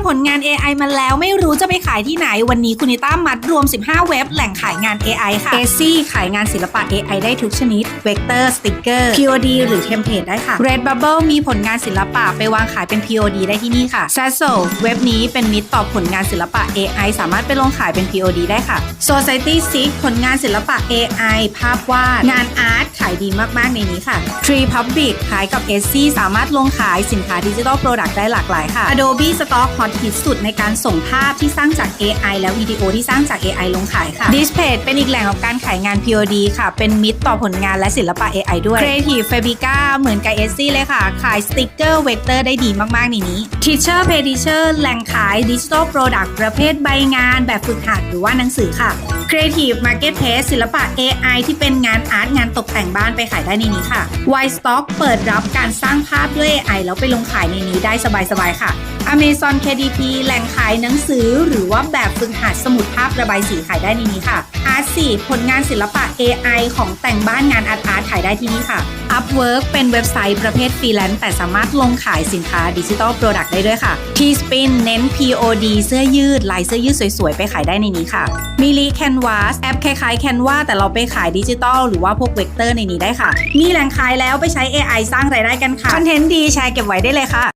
ำผลงาน AI มาแล้วไม่รู้จะไปขายที่ไหน วันนี้คุณนิต้ามัดรวม 15 เว็บแหล่งขายงาน AI ค่ะ a c ขายงานศิลปะ AI ได้ทุกชนิด Vector Sticker POD หรือ Template ได้ค่ะ Redbubble มีผลงานศิลปะไปวางขายเป็น POD ได้ที่นี่ค่ะ Sasso เว็บนี้เป็นมิตรต่อผลงานศิลปะ AI สามารถไปลงขายเป็น POD ได้ค่ะ Society Six ผลงานศิลปะ AI ภาพวาดงานอาร์ต ขายดีมาก ๆ ในนี้ค่ะ Tree Public ขายกับ s c สามารถลงขายสินค้าดิจิทัลโปรดักต์ได้หลากหลายค่ะ Adobe Stock ฮอตฮิตสุดในการส่งภาพที่สร้างจาก AI และวิดีโอที่สร้างจาก AI ลงขายค่ะ Display เป็นอีกแหล่งของการขายงาน POD ค่ะ เป็นมิตรต่อผลงานและศิลปะ AI ด้วย Creative Fabrica เหมือนกับ s c เลยค่ะ ขายสติกเกอร์เวกเตอร์ได้ดีมาก ๆ ในนี้ Teacher p a y Teacher แหล่งขายดิจิทัลโปรดักต์ประเภทใบงาน แบบฝึกหัดหรือว่าหนังสือค่ะ Creative Marketplace ศิลปะ AI ที่เป็นงานอาร์ตงานตกแต่งบ้านไปขายได้ในนี้ค่ะ White Stock เปิดรับการสร้างภาพด้วย AI แล้วไปลงขายในนี้ได้สบายๆค่ะ Amazon KDP แหล่งขายหนังสือ หรือว่าแบบฝึกหัดสมุดภาพระบายสีขายได้ในนี้ค่ะ Art 4ผลงานศิลปะ AI ของแต่งบ้านงานอาร์ตอาร์ตขายได้ที่นี่ค่ะ Upwork เป็นเว็บไซต์ประเภทฟรีแลนซ์แต่สามารถลงขายสินค้าดิจิทัลโปรดักต์ได้ด้วยค่ะ T-Spin เน้น POD เสื้อยืด ลายเสื้อยืดสวยๆ ไปขายได้ในนี้ค่ะ m i l i Canvas แอปคล้ายๆ Canva แต่เราไปขายดิจิทัลหรือว่าพวกเวกเตอร์ในนี้ได้ค่ะ มีแหล่งขายแล้วไปใช้ AI สร้างรายได้กันค่ะ คอนเทนต์ดีแชร์เก็บไว้ได้เลยค่ะ